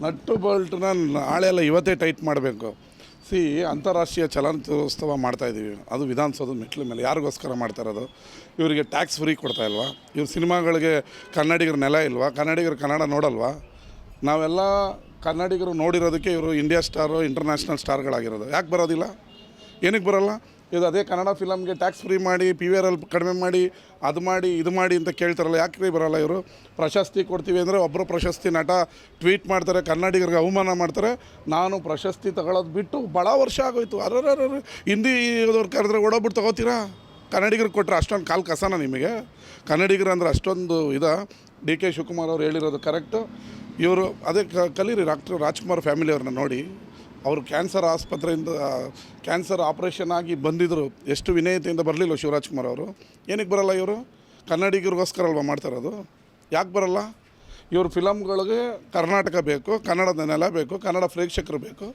Nut ಬೋಲ್ಟ್ನ ನಾಳೆ ಎಲ್ಲ ಇವತ್ತೇ ಟೈಟ್ ಮಾಡಬೇಕು. ಸಿ, ಅಂತಾರಾಷ್ಟ್ರೀಯ ಚಲನಚಿತ್ರೋತ್ಸವ ಮಾಡ್ತಾಯಿದ್ದೀವಿ ಅದು ವಿಧಾನಸೌಧ ಮೆಟ್ಲ ಮೇಲೆ. ಯಾರಿಗೋಸ್ಕರ ಮಾಡ್ತಾ ಇರೋದು? ಇವರಿಗೆ ಟ್ಯಾಕ್ಸ್ ಫ್ರೀ ಕೊಡ್ತಾ ಇಲ್ವಾ? ಇವ್ರ ಸಿನಿಮಾಗಳಿಗೆ ಕನ್ನಡಿಗರ ನೆಲ ಇಲ್ವಾ? ಕನ್ನಡಿಗರು ಕನ್ನಡ ನೋಡಲ್ವಾ? ನಾವೆಲ್ಲ ಕನ್ನಡಿಗರು ನೋಡಿರೋದಕ್ಕೆ ಇವರು ಇಂಡಿಯಾ ಸ್ಟಾರು, ಇಂಟರ್ನ್ಯಾಷನಲ್ ಸ್ಟಾರ್ಗಳಾಗಿರೋದು. ಯಾಕೆ ಬರೋದಿಲ್ಲ? ಏನಕ್ಕೆ ಬರೋಲ್ಲ? ಇದು ಅದೇ ಕನ್ನಡ ಫಿಲಮ್ಗೆ ಟ್ಯಾಕ್ಸ್ ಫ್ರೀ ಮಾಡಿ ಪಿ ವಿ ಆರ್ ಎಲ್ ಕಡಿಮೆ ಮಾಡಿ, ಅದು ಮಾಡಿ, ಇದು ಮಾಡಿ ಅಂತ ಕೇಳ್ತಾರಲ್ಲ, ಯಾಕೆ ಬರೋಲ್ಲ ಇವರು? ಪ್ರಶಸ್ತಿ ಕೊಡ್ತೀವಿ ಅಂದರೆ ಒಬ್ಬರು ಪ್ರಶಸ್ತಿ ನಟ ಟ್ವೀಟ್ ಮಾಡ್ತಾರೆ, ಕನ್ನಡಿಗರಿಗೆ ಅವಮಾನ ಮಾಡ್ತಾರೆ. ನಾನು ಪ್ರಶಸ್ತಿ ತಗೊಳ್ಳೋದು ಬಿಟ್ಟು ಭಾಳ ವರ್ಷ ಆಗೋಯ್ತು. ಅರ್ರ ಹಿಂದಿ ಅವ್ರು ಕರೆದ್ರೆ ಓಡೋಗ್ಬಿಟ್ಟು ತಗೋತೀರಾ? ಕನ್ನಡಿಗರಿಗೆ ಕೊಟ್ಟರೆ ಅಷ್ಟೊಂದು ಕಾಲು ಕಸನ ನಿಮಗೆ? ಕನ್ನಡಿಗರು ಅಂದರೆ ಅಷ್ಟೊಂದು ಇದ. ಡಿ ಕೆ ಶಿವಕುಮಾರ್ ಅವ್ರು ಹೇಳಿರೋದು ಕರೆಕ್ಟು ಇವರು, ಅದೇ ಕಲೀರಿ, ಡಾಕ್ಟರ್ ರಾಜ್ಕುಮಾರ್ ಫ್ಯಾಮಿಲಿಯವ್ರನ್ನ ನೋಡಿ. ಅವರು ಕ್ಯಾನ್ಸರ್ ಆಸ್ಪತ್ರೆಯಿಂದ ಕ್ಯಾನ್ಸರ್ ಆಪ್ರೇಷನ್ ಆಗಿ ಬಂದಿದ್ದರು ಎಷ್ಟು ವಿನಯತೆಯಿಂದ ಬರಲಿಲ್ಲ ಶಿವರಾಜ್ ಕುಮಾರ್ ಅವರು. ಏನಕ್ಕೆ ಬರಲ್ಲ ಇವರು? ಕನ್ನಡಿಗರಿಗೋಸ್ಕರ ಅಲ್ವಾ ಮಾಡ್ತಾರದು ಯಾಕೆ ಬರಲ್ಲ? ಇವ್ರ ಫಿಲಮ್ಗಳಿಗೆ ಕರ್ನಾಟಕ ಬೇಕು, ಕನ್ನಡದ ನೆಲ ಬೇಕು, ಕನ್ನಡ ಪ್ರೇಕ್ಷಕರು ಬೇಕು.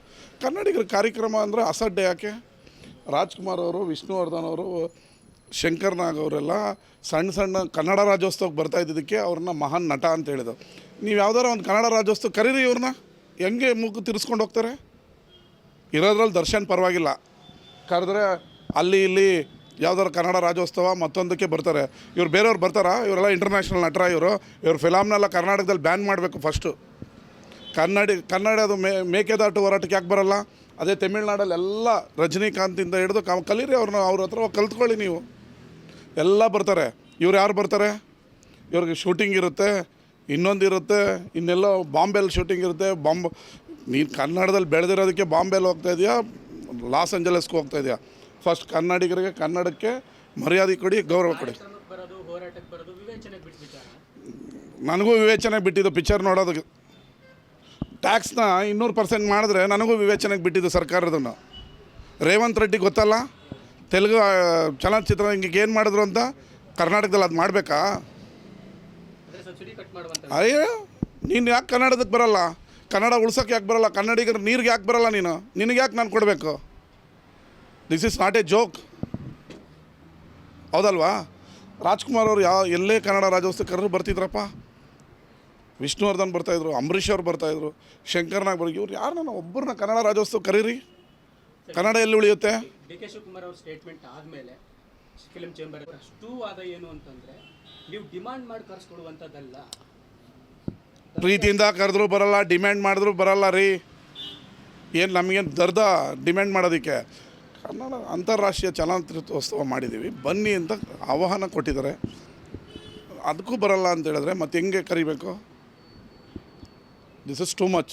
ಕನ್ನಡಿಗರ ಕಾರ್ಯಕ್ರಮ ಅಂದರೆ ಅಸಡ್ಡೆ ಯಾಕೆ? ರಾಜ್ಕುಮಾರ್ ಅವರು, ವಿಷ್ಣುವರ್ಧನ್ ಅವರು, ಶಂಕರ್ ನಾಗ್ ಅವರೆಲ್ಲ ಸಣ್ಣ ಸಣ್ಣ ಕನ್ನಡ ರಾಜ್ಯೋತ್ಸವಕ್ಕೆ ಬರ್ತಾ ಇದ್ದಿದ್ದಕ್ಕೆ ಅವ್ರನ್ನ ಮಹಾನ್ ನಟ ಅಂತ ಹೇಳಿದ್ರು. ನೀವು ಯಾವ್ದಾರ ಒಂದು ಕನ್ನಡ ರಾಜ್ಯೋತ್ಸವ ಕರೀರಿ ಇವ್ರನ್ನ. ಹೆಂಗೆ ಮೂಗು ತಿರ್ಸ್ಕೊಂಡು ಹೋಗ್ತಾರೆ? ಇರೋದ್ರಲ್ಲಿ ದರ್ಶನ್ ಪರವಾಗಿಲ್ಲ. ಕರೆದ್ರೆ ಅಲ್ಲಿ ಇಲ್ಲಿ ಯಾವ್ದಾರು ಕನ್ನಡ ರಾಜ್ಯೋತ್ಸವ ಮತ್ತೊಂದಕ್ಕೆ ಬರ್ತಾರೆ. ಇವ್ರು ಬೇರೆಯವ್ರು ಬರ್ತಾರಾ? ಇವರೆಲ್ಲ ಇಂಟರ್ನ್ಯಾಷನಲ್ ನಟರ ಇವರು. ಇವ್ರ ಫಿಲಮ್ನೆಲ್ಲ ಕರ್ನಾಟಕದಲ್ಲಿ ಬ್ಯಾನ್ ಮಾಡಬೇಕು ಫಸ್ಟು ಕನ್ನಡಿ, ಕನ್ನಡದು ಮೇ, ಮೇಕೆದಾಟು ಹೋರಾಟಕ್ಕೆ ಯಾಕೆ ಬರಲ್ಲ? ಅದೇ ತಮಿಳ್ನಾಡಲ್ಲಿ ಎಲ್ಲ ರಜನಿಕಾಂತಿಂದ ಹಿಡಿದು ಕಲೀರಿ ಅವ್ರನ್ನ, ಅವ್ರ ಹತ್ರ ಕಲ್ತ್ಕೊಳ್ಳಿ ನೀವು. ಎಲ್ಲ ಬರ್ತಾರೆ. ಇವ್ರು ಯಾರು ಬರ್ತಾರೆ? ಇವ್ರಿಗೆ ಶೂಟಿಂಗ್ ಇರುತ್ತೆ. ಇನ್ನೊಂದು ಇರುತ್ತೆ ಇನ್ನೆಲ್ಲೋ ಬಾಂಬೆಲ್ಲಿ ಶೂಟಿಂಗ್ ಇರುತ್ತೆ. ಬಾಂಬ್ ನೀನು ಕನ್ನಡದಲ್ಲಿ ಬೆಳೆದಿರೋದಕ್ಕೆ ಬಾಂಬೆಲಿ ಹೋಗ್ತಾ ಇದೆಯಾ? ಲಾಸ್ ಏಂಜಲಸ್ಗೆ ಹೋಗ್ತಾ ಇದೆಯಾ? ಫಸ್ಟ್ ಕನ್ನಡಿಗರಿಗೆ ಕನ್ನಡಕ್ಕೆ ಮರ್ಯಾದೆ ಕೊಡಿ ಗೌರವ ಕೊಡಿ. ವಿವೇಚನೆಗೆ ನನಗೂ ವಿವೇಚನೆ ಬಿಟ್ಟಿದ್ದು ಪಿಕ್ಚರ್ ನೋಡೋದಕ್ಕೆ. ಟ್ಯಾಕ್ಸ್ನ ಇನ್ನೂರು ಪರ್ಸೆಂಟ್ ಮಾಡಿದ್ರೆ ನನಗೂ ವಿವೇಚನೆಗೆ ಬಿಟ್ಟಿದ್ದು ಸರ್ಕಾರದನ್ನು. ರೇವಂತ್ ರೆಡ್ಡಿ ಗೊತ್ತಲ್ಲ? ತೆಲುಗು ಚಲನಚಿತ್ರ ಹಿಂಗೆ ಏನು ಮಾಡಿದ್ರು ಅಂತ? ಕರ್ನಾಟಕದಲ್ಲಿ ಅದು ಮಾಡಬೇಕಾ? ಅಯ್ಯೋ ನೀನು ಯಾಕೆ ಕನ್ನಡದಕ್ಕೆ ಬರಲ್ಲ? ಕನ್ನಡ ಉಳ್ಸೋಕೆ ಯಾಕೆ ಬರಲ್ಲ? ಕನ್ನಡಿಗರ ನೀರಿಗೆ ಯಾಕೆ ಬರಲ್ಲ ನೀನು? ನಿನಗೆ ಯಾಕೆ ನಾನು ಕೊಡಬೇಕು? This is not a joke ಹೌದಲ್ವಾ? ರಾಜ್ಕುಮಾರ್ ಅವರು ಯಾವ, ಎಲ್ಲೇ ಕನ್ನಡ ರಾಜ್ಯೋತ್ಸವ ಕರೆದ್ರು ಬರ್ತಿದ್ರಪ್ಪ? ವಿಷ್ಣುವರ್ಧನ್ ಬರ್ತಾಯಿದ್ರು ಅಂಬರೀಷ್ ಅವ್ರು ಬರ್ತಾಯಿದ್ರು ಶಂಕರ್ನಾಗ್ ಬರ್ಗಿ, ಇವ್ರು ಯಾರನ್ನ ಒಬ್ಬರನ್ನ ಕನ್ನಡ ರಾಜ್ಯೋತ್ಸವ ಕರೀರಿ? ಕನ್ನಡ ಎಲ್ಲಿ ಉಳಿಯುತ್ತೆ? ಡಿ ಕೆ ಶಿವಕುಮಾರ್ ಸ್ಟೇಟ್ಮೆಂಟ್ ಆದಮೇಲೆ ಫಿಲಂ ಚೇಂಬರ್ ಅಷ್ಟು ವಾದ ಏನು ಅಂತಂದ್ರೆ, ನೀವು ಡಿಮಾಂಡ್ ಮಾಡಿ ಕರ್ಸ್ಕೊಡುವಂಥದ್ದಲ್ಲ. ಪ್ರೀತಿಯಿಂದ ಕರೆದ್ರು ಬರಲ್ಲ ಡಿಮ್ಯಾಂಡ್ ಮಾಡಿದ್ರು ಬರಲ್ಲ ರೀ. ಏನು ನಮಗೇನು ದರ್ದ ಡಿಮ್ಯಾಂಡ್ ಮಾಡೋದಕ್ಕೆ? ಕನ್ನಡ ಅಂತಾರಾಷ್ಟ್ರೀಯ ಚಲನಚಿತ್ರೋತ್ಸವ ಮಾಡಿದ್ದೀವಿ ಬನ್ನಿ ಅಂತ ಆಹ್ವಾನ ಕೊಟ್ಟಿದ್ದಾರೆ. ಅದಕ್ಕೂ ಬರಲ್ಲ ಅಂತ ಹೇಳಿದ್ರೆ ಮತ್ತೆ ಹೆಂಗೆ ಕರಿಬೇಕು? This is too much